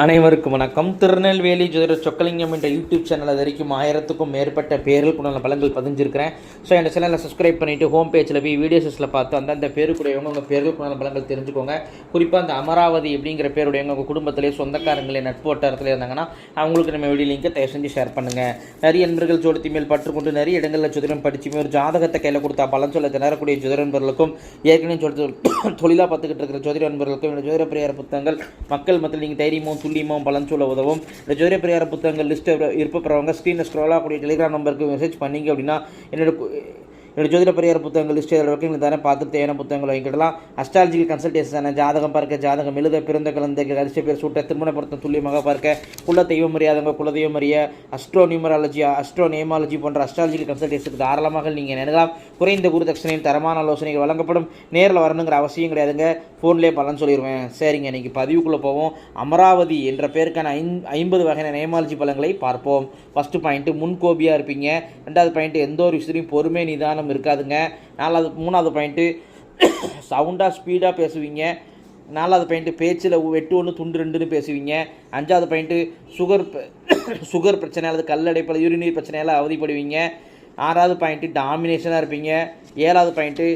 அனைவருக்கும் வணக்கம். திருநெல்வேலி ஜோதிட சொக்கலிங்கம் என்ற யூடியூப் சேனல் அது வரைக்கும் ஆயிரத்துக்கும் மேற்பட்ட பேர்களுக்குள்ள பலங்கள் பதிஞ்சிருக்கிறேன். ஸோ என் சேனலை சப்ஸ்கிரைப் பண்ணிவிட்டு ஹோம் பேஜில் போய் வீடியோஸில் பார்த்து அந்தந்த பேருக்குடையவங்க உங்கள் பேர்களுக்குள்ள பலங்கள் தெரிஞ்சுக்கோங்க. குறிப்பாக அந்த அமராவதி அப்படிங்கிற பேருடையவங்க உங்கள் குடும்பத்திலே சொந்தக்காரங்களே நட்பு வட்டாரத்தில் இருந்தாங்கன்னா அவங்களுக்கு நம்ம வீடியோ லிங்கை தயவு செஞ்சு ஷேர் பண்ணுங்கள் நிறைய நண்பர்கள் ஜோடத்தி மேல் பற்றுக்கொண்டு நிறைய இடங்களில் ஜோதிடம் படிச்சுமே ஒரு ஜாதகத்தை கையில் கொடுத்தா பலன் சொல்ல திணறக்கூடிய ஜோதிட நண்பர்களுக்கும் ஏற்கனவே சொல்ல தொழிலாக பார்த்துக்கிட்டு இருக்கிற ஜோதிட நண்பர்களுக்கும் ஜோதிட பிரியார புத்தகங்கள் மக்கள் மத்தியில் நீங்கள் தைரியமும் துல்லியமும் பலன் சொல்ல உதவும். இந்த ஜோதிட பிரியார புத்தகங்கள் லிஸ்ட் இருப்பப்படுறவங்க ஸ்க்ரீனில் ஸ்க்ரோல் ஆகக்கூடிய டெலிகிராம் நம்பருக்கு மெசேஜ் பண்ணீங்க அப்படின்னா என்னோட ரெண்டு என்னோட ஜோதிட பரிகார புத்தகங்கள் லிஸ்ட் இதில் நீங்கள் தானே பார்த்து தேவையான புத்தகங்கள் வாங்கிக்கிடலாம். அஸ்ட்ராலஜிக்கல் கன்சல்டேஷன் ஜாதகம் பார்க்க ஜாதகம் எழுத பிறந்த கலந்த அரிசி பேர் சூட்ட திருமண பொருத்தம் துல்லியமாக பார்க்க குல தெய்வம் அறியாதவங்க குல தெய்வம் அறிய அஸ்ட்ரோ நியூமராலஜி அஸ்ட்ரோ நேமாலஜி போன்ற அஸ்ட்ராலஜிக்கல் கன்சல்டேஷனுக்கு தாராளமாக நீங்கள் நினைக்கலாம் குறைந்த குருதட்சணையில் தரமான ஆலோசனைகள் வழங்கப்படும். நேரில் வரணுங்கிற அவசியம் கிடையாதுங்க. ஃபோன்லேயே பலன் சொல்லிடுவேன் சரிங்க இன்னைக்கு பதிவுக்குள்ளே போவோம். அமராவதி என்ற பேருக்கான ஐந் ஐம்பது வகையான நேமாலஜி பலன்களை பார்ப்போம். ஃபஸ்ட்டு பாயிண்ட்டு முன்கோபியாக இருப்பீங்க. ரெண்டாவது பாயிண்ட்டு எந்த ஒரு விஷயத்தையும் பொறுமை நிதானம் இருக்காதுங்க. நாலாவது மூணாவது பாயிண்ட்டு சவுண்டாக ஸ்பீடாக பேசுவீங்க. நாலாவது பாயிண்ட்டு பேச்சில் வெட்டு ஒன்று துண்டு ரெண்டுன்னு பேசுவீங்க. அஞ்சாவது பாயிண்ட்டு சுகர் சுகர் பிரச்சனை அல்லது கல்லடைப்பில் யூரினரி பிரச்சனையால் அவதிப்படுவீங்க. ஆறாவது பாயிண்ட்டு டாமினேஷனாக இருப்பீங்க. ஏழாவது பாயிண்ட்டு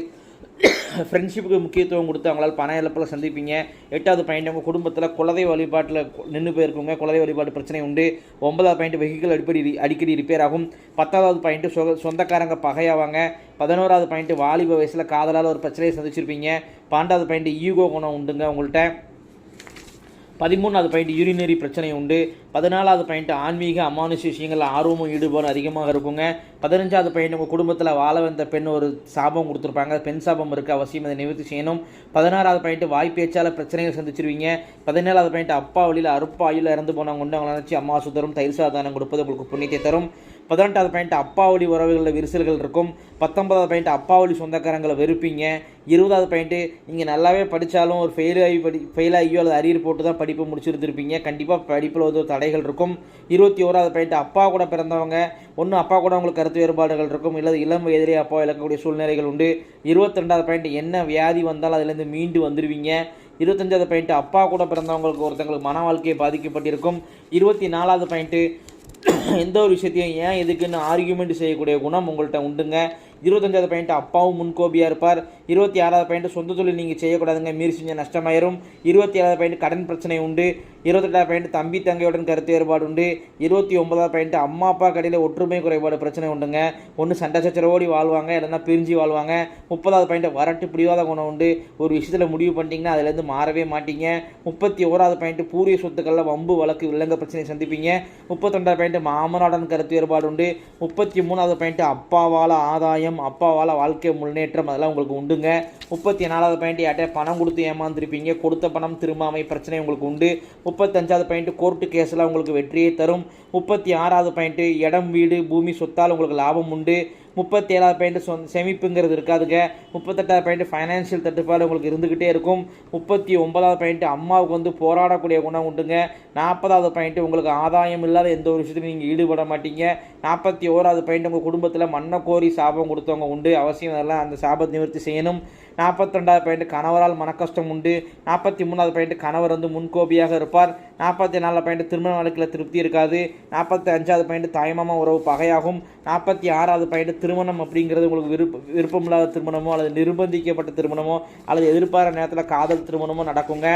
ஃப்ரெண்ட்ஷிப்புக்கு முக்கியத்துவம் கொடுத்து அவங்களால் பண இழப்பில் சந்திப்பீங்க. எட்டாவது பாயிண்ட் உங்கள் குடும்பத்தில் குலதெய்வ வழிபாட்டில் நின்று போயிருக்கவங்க குலதெய்வ வழிபாட்டு பிரச்சனை உண்டு. ஒன்பதாவது பாயிண்ட் வெஹிக்கிள் அடிப்படி அடிக்கடி ரிப்பேர் ஆகும். பத்தாவது பாயிண்ட்டு சொ சொந்தக்காரங்க பகையாவாங்க. பதினோராவது பாயிண்ட்டு வாலிப வயசில் காதலால் ஒரு பிரச்சனையை சந்திச்சிருப்பீங்க. பன்னெண்டாவது பாயிண்ட்டு ஈகோ குணம் உண்டுங்க உங்கள்கிட்ட பதிமூணாவது பாயிண்ட் யூரினரி பிரச்சனை உண்டு. பதினாலாவது பாயிண்ட் ஆன்மீக அமானுஷ விஷயங்களில் ஆர்வமும் ஈடுபாடும் அதிகமாக இருக்குங்க. பதினஞ்சாவது பாயிண்ட் உங்கள் குடும்பத்தில் வாழ வந்த பெண் ஒரு சாபம் கொடுத்துருப்பாங்க. பெண் சாபம் இருக்குது அவசியம் அதை நிவர்த்தி செய்யணும். பதினாறாவது பாயிண்ட் வாய் பேச்சால் பிரச்சனைகள் சந்திச்சிருவீங்க. பதினேழாவது பாயிண்ட் அப்பா வழியில் அருப்பாயில் இறந்து போனவங்க உண்டு அவங்களை நினச்சி அம்மா சுதரும் தயிர் சாதானம் கொடுப்பது உங்களுக்கு புண்ணியத்தை தரும். பதினெட்டாவது பாயிண்ட் அப்பா வழி உறவுகளில் விரிசல்கள் இருக்கும். பத்தொன்பதாவது பாயிண்ட் அப்பா வழி சொந்தக்காரங்களை வெறுப்பீங்க. இருபதாவது பாயிண்ட்டு நீங்கள் நல்லாவே படித்தாலும் ஒரு ஃபெயில் ஆகி படி ஃபெயில் ஆகியோ அல்லது அரியர் போட்டு தான் படிப்பை முடிச்சிருந்துருப்பீங்க. கண்டிப்பாக படிப்பில் ஒரு தடைகள் இருக்கும். இருபத்தி ஓராவது பாயிண்ட் அப்பா கூட பிறந்தவங்க ஒன்று அப்பா கூட அவங்களுக்கு கருத்து வேறுபாடுகள் இருக்கும் இல்லை இளம் எதிரே அப்பா இழக்கக்கூடிய சூழ்நிலைகள் உண்டு. இருபத்தி ரெண்டாவது பாயிண்ட் என்ன வியாதி வந்தாலும் அதுலேருந்து மீண்டு வந்துடுவீங்க இருபத்தஞ்சாவது பாயிண்ட் அப்பா கூட பிறந்தவங்களுக்கு ஒருத்தங்களுக்கு மன வாழ்க்கையை பாதிக்கப்பட்டிருக்கும். இருபத்தி நாலாவது பாயிண்ட்டு எந்த ஒரு விஷயத்தையும் ஏன் எதுக்குன்னு ஆர்கியூமெண்ட் செய்யக்கூடிய குணம் உங்கள்கிட்ட உண்டுங்க. இருபத்தஞ்சாவது பாயிண்ட் அப்பாவும் முன்கோபியாக இருப்பார். இருபத்தி ஆறாவது பாயிண்ட் சொந்த தொழில் நீங்கள் செய்யக்கூடாதுங்க. மீறி செஞ்ச நஷ்டமாயிரும். இருபத்தி ஏழாவது பாயிண்ட் கடன் பிரச்சனை உண்டு. இருபத்தெட்டாவது பாயிண்ட் தம்பி தங்கையுடன் கருத்து வேறுபாடு உண்டு. இருபத்தி ஒன்பதாவது பாயிண்ட் அம்மா அப்பா கடையில் ஒற்றுமை குறைபாடு பிரச்சனை உண்டுங்க. ஒன்று சண்டை சச்சரவோடி வாழ்வாங்க இல்லைன்னா பிரிஞ்சு வாழ்வாங்க. முப்பதாவது பாயிண்ட் வரட்டு பிடிவாத குணம் உண்டு. ஒரு விஷயத்தில் முடிவு பண்ணிட்டீங்கன்னா அதுலேருந்து மாறவே மாட்டீங்க. முப்பத்தி ஓராவது பாயிண்ட் பூரிய சொத்துக்களில் வம்பு வழக்கு விலங்க பிரச்சனை சந்திப்பீங்க. முப்பத்தொண்டாவது பாயிண்ட் மாமனாடன் கருத்து வேறுபாடு உண்டு. முப்பத்தி மூணாவது பாயிண்ட் அப்பாவால் ஆதாயம் அப்பாவால் வாழ்க்கை முன்னேற்றம் அதெல்லாம் உங்களுக்கு உண்டுங்க. முப்பத்தி நாலாவது பாயிண்ட் யார்ட்டே பணம் கொடுத்து ஏமாந்துருப்பீங்க. கொடுத்த பணம் திரும்பாமை பிரச்சனை உங்களுக்கு உண்டு. முப்பத்தஞ்சாவது பாயிண்ட் கோர்ட்டு கேஸில் உங்களுக்கு வெற்றியை தரும். முப்பத்தி ஆறாவது பாயிண்ட்டு இடம் வீடு பூமி சொத்தால் உங்களுக்கு லாபம் உண்டு. முப்பத்தி ஏழாவது பாயிண்ட் சொந்த சேமிப்புங்கிறது இருக்காதுங்க முப்பத்தெட்டாவது பாயிண்ட் ஃபைனான்ஷியல் தட்டுப்பாடு உங்களுக்கு இருந்துக்கிட்டே இருக்கும். முப்பத்தி ஒன்பதாவது பாயிண்ட் அம்மாவுக்கு வந்து போராடக்கூடிய குணம் உண்டுங்க. நாற்பதாவது பாயிண்ட் உங்களுக்கு ஆதாயம் இல்லாத எந்த ஒரு விஷயத்துலையும் நீங்கள் ஈடுபட மாட்டீங்க. நாற்பத்தி ஓராவது பாயிண்ட் உங்கள் குடும்பத்தில் மண்ணை கோரி சாபம் கொடுத்தவங்க உண்டு. அவசியம் அதெல்லாம் அந்த சாபத்தை நிவர்த்தி செய்யணும். நாற்பத்தி ரெண்டாவது பாயிண்ட் கணவரால் மனக்கஷ்டம் உண்டு. நாற்பத்தி மூணாவது பாயிண்ட் கணவர் வந்து முன்கோபியாக இருப்பார். நாற்பத்தி நாலாவது பாயிண்ட் திருமண வழக்கில் திருப்தி இருக்காது. நாற்பத்தி அஞ்சாவது பாயிண்ட் தாய்மாமா உறவு பகையாகும். நாற்பத்தி ஆறாவது பாயிண்ட் திருமணம் அப்படிங்கிறது உங்களுக்கு விருப்ப விருப்பமில்லாத திருமணமோ அல்லது நிர்பந்திக்கப்பட்ட திருமணமோ அல்லது எதிர்பாராத நேரத்தில் காதல் திருமணமோ நடக்குங்க.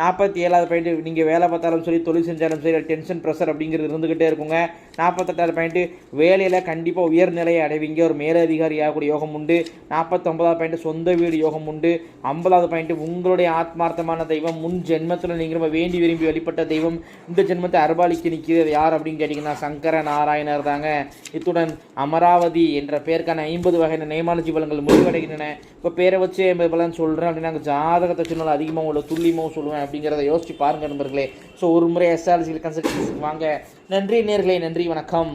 நாற்பத்தி ஏழாவது பாயிண்ட்டு நீங்கள் வேலை பார்த்தாலும் சரி தொழில் செஞ்சாலும் சரி டென்ஷன் ப்ரெஷர் அப்படிங்கிறது இருந்துக்கிட்டே இருக்குங்க. நாற்பத்தெட்டாவது பாயிண்ட்டு வேலையில் கண்டிப்பாக உயர்நிலையை அடைவீங்க. ஒரு மேலதிகாரியாக ஆகக்கூடிய யோகம் உண்டு. நாற்பத்தொம்பதாவது பாயிண்ட்டு சொந்த வீடு யோகம் உண்டு. ஐம்பதாவது பாயிண்ட்டு உங்களுடைய ஆத்மார்த்தமான தெய்வம். முன் ஜென்மத்தில் நீங்கள் ரொம்ப வேண்டி விரும்பி வழிபட்ட தெய்வம். இந்த ஜென்மத்தை அர்பாலிக்கு நிற்கிறது யார் அப்படின்னு கேட்டிங்கன்னா சங்கர நாராயணர் தாங்க. இத்துடன் அமராவதி என்ற பெயருக்கான ஐம்பது வகையான நேமாலஜி பலங்கள் முடிவடைகின்றன. இப்போ பேரை வச்சு ஐம்பது பலன் சொல்கிறேன் அப்படின்னா நாங்கள் ஜாதகத்தை சொன்னால் அதிகமாக உள்ள துல்லியமாகவும் சொல்லுவேன். அப்படிங்கிறத யோசிச்சு பாருங்கள் நண்பர்களே. ஸோ ஒரு முறை எஸ்ஆர்ஜியில் கன்சல்டன்சிக்கு வாங்க. நன்றி நேர்களே நன்றி வணக்கம்.